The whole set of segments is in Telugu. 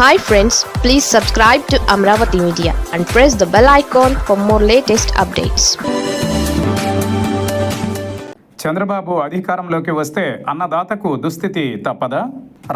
Hi friends please subscribe to Amaravati media and press the bell icon for more latest updates Chandrababu అధికారంలోకి వస్తే అన్నదాతకు దుస్థితి తప్పదా?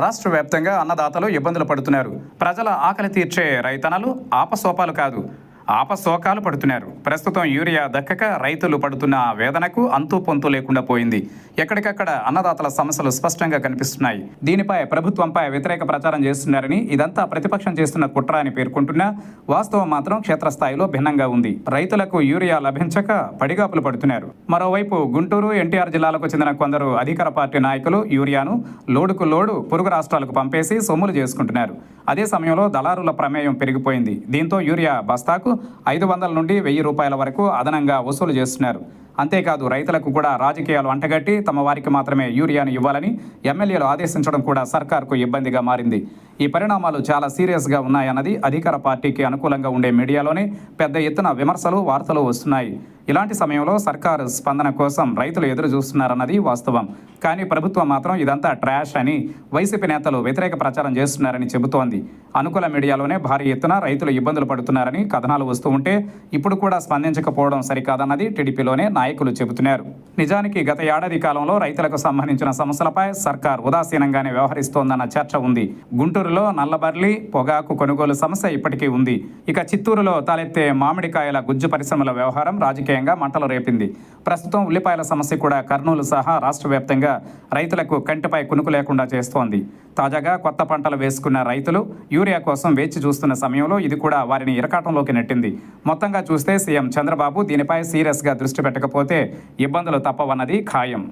రాష్ట్ర వ్యాప్తంగా అన్నదాతలు ఇబ్బందులు పడుతున్నారు. ప్రజల ఆకలి తీర్చే రైతనలు ఆపసోపాలు కాదు. ఆపశోకాలు పడుతున్నారు. ప్రస్తుతం యూరియా దక్కక రైతులు పడుతున్న వేదనకు అంతు పొంతు లేకుండా పోయింది. ఎక్కడికక్కడ అన్నదాతల సమస్యలు స్పష్టంగా కనిపిస్తున్నాయి. దీనిపై ప్రభుత్వంపై వ్యతిరేక ప్రచారం చేస్తున్నారని ఇదంతా ప్రతిపక్షం చేస్తున్న కుట్ర అని పేర్కొంటున్నా వాస్తవం మాత్రం క్షేత్రస్థాయిలో భిన్నంగా ఉంది. రైతులకు యూరియా లభించక పడిగాపులు పడుతున్నారు. మరోవైపు గుంటూరు ఎన్టీఆర్ జిల్లాలకు చెందిన కొందరు అధికార పార్టీ నాయకులు యూరియాను లోడుకు లోడు పొరుగు రాష్ట్రాలకు పంపేసి సొమ్ములు చేసుకుంటున్నారు. అదే సమయంలో దళారుల ప్రమేయం పెరిగిపోయింది. దీంతో యూరియా బస్తాకు ఐదు వందల నుండి వెయ్యి రూపాయల వరకు అదనంగా వసూలు చేస్తున్నారు. అంతేకాదు రైతులకు కూడా రాజకీయాలు అంటగట్టి తమ వారికి మాత్రమే యూరియాను ఇవ్వాలని ఎమ్మెల్యేలు ఆదేశించడం కూడా సర్కార్కు ఇబ్బందిగా మారింది. ఈ పరిణామాలు చాలా సీరియస్గా ఉన్నాయన్నది అధికార పార్టీకి అనుకూలంగా ఉండే మీడియాలోనే పెద్ద ఎత్తున విమర్శలు వార్తలు వస్తున్నాయి. ఇలాంటి సమయంలో సర్కారు స్పందన కోసం రైతులు ఎదురు చూస్తున్నారన్నది వాస్తవం. కానీ ప్రభుత్వం మాత్రం ఇదంతా ట్రాష్ అని వైసీపీ నేతలు వ్యతిరేక ప్రచారం చేస్తున్నారని చెబుతోంది. అనుకూల మీడియాలోనే భారీ ఎత్తున రైతులు ఇబ్బందులు పడుతున్నారని కథనాలు వస్తూ ఉంటే ఇప్పుడు కూడా స్పందించకపోవడం సరికాదన్నది టీడీపీలోనే నాయకులు చెబుతున్నారు. నిజానికి గత ఏడాది కాలంలో రైతులకు సంబంధించిన సమస్యలపై సర్కార్ ఉదాసీనంగానే వ్యవహరిస్తోందన్న చర్చ ఉంది. గుంటూరులో నల్లబర్లి పొగాకు కొనుగోలు సమస్య ఇప్పటికీ ఉంది. ఇక చిత్తూరులో తలెత్తే మామిడికాయల గుజ్జు పరిశ్రమల వ్యవహారం రాజకీయంగా మంటలు రేపింది. ప్రస్తుతం ఉల్లిపాయల సమస్య కూడా కర్నూలు సహా రాష్ట్ర వ్యాప్తంగా రైతులకు కంటిపై కునుకు లేకుండా చేస్తోంది. తాజాగా కొత్త పంటలు వేసుకున్న రైతులు యూరియా కోసం వేచి చూస్తున్న సమయంలో ఇది కూడా వారిని ఇరకాటంలోకి నెట్టింది. మొత్తంగా చూస్తే సీఎం చంద్రబాబు దీనిపై సీరియస్గా దృష్టి పెట్టకపోతే ఇబ్బందులు తప్పవన్నది ఖాయం.